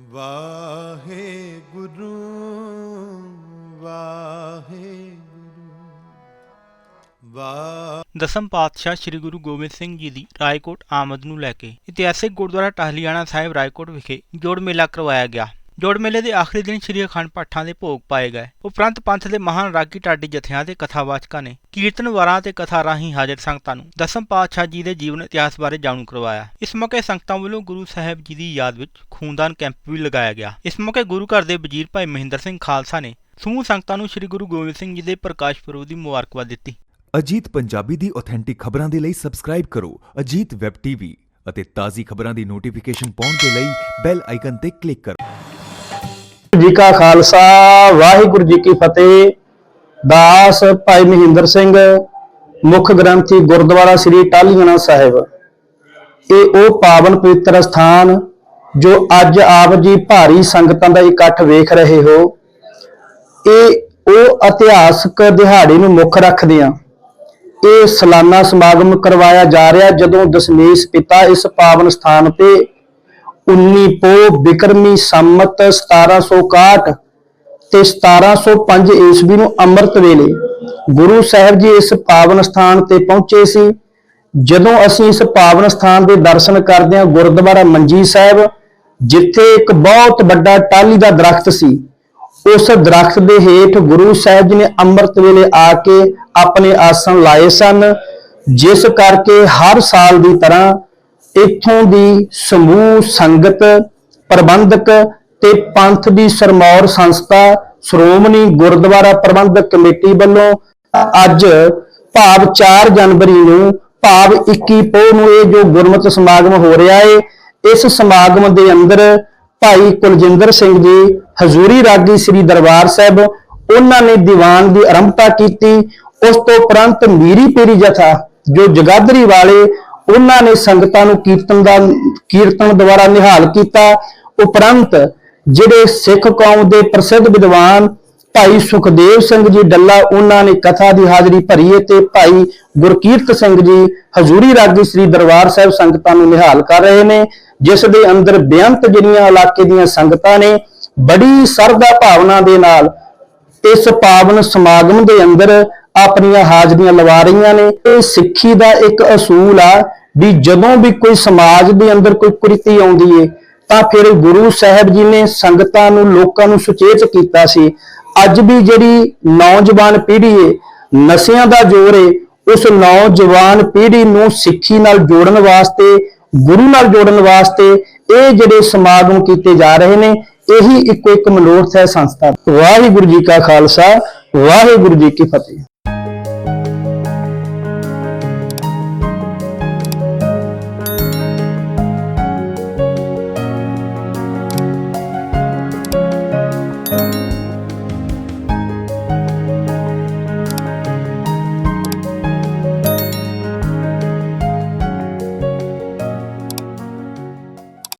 ਵਾਹਿਗੁਰੂ ਵਾਹਿਗੁਰੂ। ਵਾ ਦਸਮ ਪਾਤਸ਼ਾਹ ਸ੍ਰੀ ਗੁਰੂ ਗੋਬਿੰਦ ਸਿੰਘ ਜੀ ਦੀ ਰਾਏਕੋਟ ਆਮਦ ਨੂੰ ਲੈ ਕੇ ਇਤਿਹਾਸਿਕ ਗੁਰਦੁਆਰਾ ਟਾਹਲੀਆਣਾ ਸਾਹਿਬ ਰਾਏਕੋਟ ਵਿਖੇ ਜੋੜ ਮੇਲਾ ਕਰਵਾਇਆ ਗਿਆ। ਜੋੜ ਮੇਲੇ ਦੇ ਆਖਰੀ ਦਿਨ ਸ੍ਰੀ ਅਖੰਡ ਪਾਠਾਂ ਦੇ ਭੋਗ ਪਾਏ ਗਏ। ਉਪਰੰਤ ਪੰਥ ਦੇ ਮਹਾਨ ਰਾਗੀ ਢਾਡੀ ਜਥਿਆਂ ਦੇ ਕਥਾਵਾਚਕਾਂ ਨੇ ਕੀਰਤਨਵਾਰਾਂ ਤੇ ਕਥਾ ਰਾਹੀਂ ਹਾਜ਼ਰ ਸੰਗਤਾਂ ਨੂੰ ਦਸਮ ਪਾਤਸ਼ਾਹ ਜੀ ਦੇ ਜੀਵਨ ਇਤਿਹਾਸ ਬਾਰੇ ਜਾਣੂ ਕਰਵਾਇਆ। ਇਸ ਮੌਕੇ ਸੰਗਤਾਂ ਵੱਲੋਂ ਗੁਰੂ ਸਾਹਿਬ ਜੀ ਦੀ ਯਾਦ ਵਿੱਚ ਖੂਨਦਾਨ ਕੈਂਪ ਵੀ ਲਗਾਇਆ ਗਿਆ। ਇਸ ਮੌਕੇ ਗੁਰੂ ਘਰ ਦੇ ਵਜ਼ੀਰ ਭਾਈ ਮਹਿੰਦਰ ਸਿੰਘ ਖਾਲਸਾ ਨੇ ਸਮੂਹ ਸੰਗਤਾਂ ਨੂੰ ਸ੍ਰੀ ਗੁਰੂ ਗੋਬਿੰਦ ਸਿੰਘ ਜੀ ਦੇ ਪ੍ਰਕਾਸ਼ ਪੁਰਬ ਦੀ ਮੁਬਾਰਕਬਾਦ ਦਿੱਤੀ। ਅਜੀਤ ਪੰਜਾਬੀ ਦੀ ਆਥੈਂਟਿਕ ਖਬਰਾਂ ਦੇ ਲਈ ਸਬਸਕ੍ਰਾਈਬ ਕਰੋ ਅਜੀਤ ਵੈਬ ਟੀਵੀ ਅਤੇ ਤਾਜ਼ੀ ਖਬਰਾਂ ਦੀ ਨੋਟੀਫਿਕੇਸ਼ਨ ਪਾਉਣ ਦੇ ਲਈ ਬੈਲ ਆਈਕਨ ਤੇ ਕਲਿੱਕ ਕਰੋ। ਜੀ ਕਾ ਖਾਲਸਾ, ਵਾਹਿਗੁਰੂ ਜੀ ਕੀ ਫਤਿਹ। ਦਾਸ ਭਾਈ ਮਹਿੰਦਰ ਸਿੰਘ, ਮੁੱਖ ਗ੍ਰੰਥੀ ਗੁਰਦੁਆਰਾ ਸ੍ਰੀ ਟਾਹਲੀਆਣਾ ਸਾਹਿਬ। ਇਹ ਉਹ ਪਾਵਨ ਪਵਿੱਤਰ ਸਥਾਨ ਜੋ ਅੱਜ ਆਪ ਜੀ ਭਾਰੀ ਸੰਗਤਾਂ ਦਾ ਇਕੱਠ ਵੇਖ ਰਹੇ ਹੋ। ਇਹ ਉਹ ਇਤਿਹਾਸਕ ਦਿਹਾੜੀ ਨੂੰ ਮੁੱਖ ਰੱਖਦੇ ਰੱਖਦਿਆਂ। ਇਹ ਸਾਲਾਨਾ ਸਮਾਗਮ ਕਰਵਾਇਆ ਜਾ ਰਿਹਾ ਜਦੋਂ ਦਸ਼ਮੇਸ਼ ਪਿਤਾ ਇਸ ਪਾਵਨ ਸਥਾਨ ਤੇ 19 ਪੋ ਬਿਕਰਮੀ ਸੰਮਤ 1761 ਤੇ 1705 ਈਸਵੀ ਨੂੰ ਅੰਮ੍ਰਿਤ ਵੇਲੇ ਗੁਰੂ ਸਾਹਿਬ ਜੀ ਇਸ ਪਾਵਨ ਸਥਾਨ ਤੇ ਪਹੁੰਚੇ ਸੀ। ਜਦੋਂ ਅਸੀਂ ਇਸ ਪਾਵਨ ਸਥਾਨ ਦੇ ਦਰਸ਼ਨ ਕਰਦੇ ਹਾਂ, ਗੁਰਦੁਆਰਾ ਮੰਜੀ ਸਾਹਿਬ, ਜਿੱਥੇ ਇੱਕ ਬਹੁਤ ਵੱਡਾ ਟਾਹਲੀ ਦਾ ਦਰਖਤ ਸੀ, ਉਸ ਦਰਖਤ ਦੇ ਹੇਠ ਗੁਰੂ ਸਾਹਿਬ ਜੀ ਨੇ ਅੰਮ੍ਰਿਤ ਵੇਲੇ ਆ ਕੇ ਆਪਣੇ ਆਸਣ ਲਾਏ ਸਨ, ਜਿਸ ਕਰਕੇ ਹਰ ਸਾਲ ਦੀ ਤਰ੍ਹਾਂ ਇੱਥੋਂ ਦੀ ਸਮੂਹ, ਸੰਗਤ, ਪ੍ਰਬੰਧਕ ਤੇ ਪੰਥ ਦੀ ਸਰਮੌਰ ਸੰਸਥਾ ਸ਼੍ਰੋਮਣੀ ਗੁਰਦੁਆਰਾ ਪ੍ਰਬੰਧਕ ਕਮੇਟੀ ਵੱਲੋਂ ਅੱਜ ਭਾਵ 4 ਜਨਵਰੀ ਨੂੰ ਭਾਵ 21 ਪੋਹ ਨੂੰ ਇਹ ਜੋ ਗੁਰਮਤਿ ਸਮਾਗਮ ਹੋ ਰਿਹਾ ਏ, ਇਸ ਸਮਾਗਮ ਦੇ ਅੰਦਰ ਭਾਈ ਕੁਲਜਿੰਦਰ ਸਿੰਘ ਜੀ, ਹਜ਼ੂਰੀ ਰਾਗੀ ਸ੍ਰੀ ਦਰਬਾਰ ਸਾਹਿਬ, ਉਹਨਾਂ ਨੇ ਦੀਵਾਨ ਦੀ ਆਰੰਭਤਾ ਕੀਤੀ। ਉਸ ਤੋਂ ਉਪਰੰਤ ਮੀਰੀ ਪੀਰੀ ਜਥਾ, ਜੋ ਜਗਾਦਰੀ ਵਾਲੇ ਉਹਨਾਂ ਨੇ ਸੰਗਤਾਂ ਨੂੰ ਕੀਰਤਨ ਦਾ, ਕੀਰਤਨ ਦੁਆਰਾ ਨਿਹਾਲ ਕੀਤਾ। ਉਪਰੰਤ ਜਿਹੜੇ ਸਿੱਖ ਕੌਮ ਦੇ ਪ੍ਰਸਿੱਧ ਵਿਦਵਾਨ ਭਾਈ ਸੁਖਦੇਵ ਸਿੰਘ ਜੀ ਡੱਲਾ, ਉਹਨਾਂ ਨੇ ਕਥਾ ਦੀ ਹਾਜ਼ਰੀ ਭਰੀ ਤੇ ਭਾਈ ਗੁਰਕੀਰਤ ਸਿੰਘ ਜੀ ਹਜ਼ੂਰੀ ਰਾਗੀ ਸ੍ਰੀ ਦਰਬਾਰ ਸਾਹਿਬ ਸੰਗਤਾਂ ਨੂੰ ਨਿਹਾਲ ਕਰ ਰਹੇ ਨੇ, ਜਿਸ ਦੇ ਅੰਦਰ ਬੇਅੰਤ ਜਿੰਨੀਆਂ ਇਲਾਕੇ ਦੀਆਂ ਸੰਗਤਾਂ ਨੇ, ਬੜੀ ਸਰਦਾ ਭਾਵਨਾ ਦੇ ਨਾਲ ਇਸ ਪਾਵਨ ਸਮਾਗਮ ਦੇ ਅੰਦਰ ਆਪਣੀਆਂ ਹਾਜ਼ਰੀਆਂ ਲਵਾ ਰਹੀਆਂ ਨੇ। ਇਹ ਸਿੱਖੀ ਦਾ ਇੱਕ ਅਸੂਲ ਆ ਵੀ ਜਦੋਂ ਵੀ ਕੋਈ ਸਮਾਜ ਦੇ ਅੰਦਰ ਕੋਈ ਕੁਰੀਤੀ ਆਉਂਦੀ ਏ, ਤਾਂ ਫਿਰ ਗੁਰੂ ਸਾਹਿਬ ਜੀ ਨੇ ਸੰਗਤਾਂ ਨੂੰ, ਲੋਕਾਂ ਨੂੰ ਸੁਚੇਤ ਕੀਤਾ ਸੀ। ਅੱਜ ਵੀ ਜਿਹੜੀ ਨੌਜਵਾਨ ਪੀੜ੍ਹੀ ਏ, ਨਸ਼ਿਆਂ ਦਾ ਜ਼ੋਰ ਏ, ਉਸ ਨੌਜਵਾਨ ਪੀੜ੍ਹੀ ਨੂੰ ਸਿੱਖੀ ਨਾਲ ਜੋੜਨ ਵਾਸਤੇ, ਗੁਰੂ ਨਾਲ ਜੋੜਨ ਵਾਸਤੇ ਇਹ ਜਿਹੜੇ ਸਮਾਗਮ ਕੀਤੇ ਜਾ ਰਹੇ ਨੇ, ਇਹੀ ਇੱਕੋ ਇੱਕ ਮਨੋਰਥ ਹੈ ਸੰਸਥਾ ਵਾਹਿਗੁਰੂ ਜੀ ਕਾ ਖਾਲਸਾ, ਵਾਹਿਗੁਰੂ ਜੀ ਕੀ ਫਤਿਹ।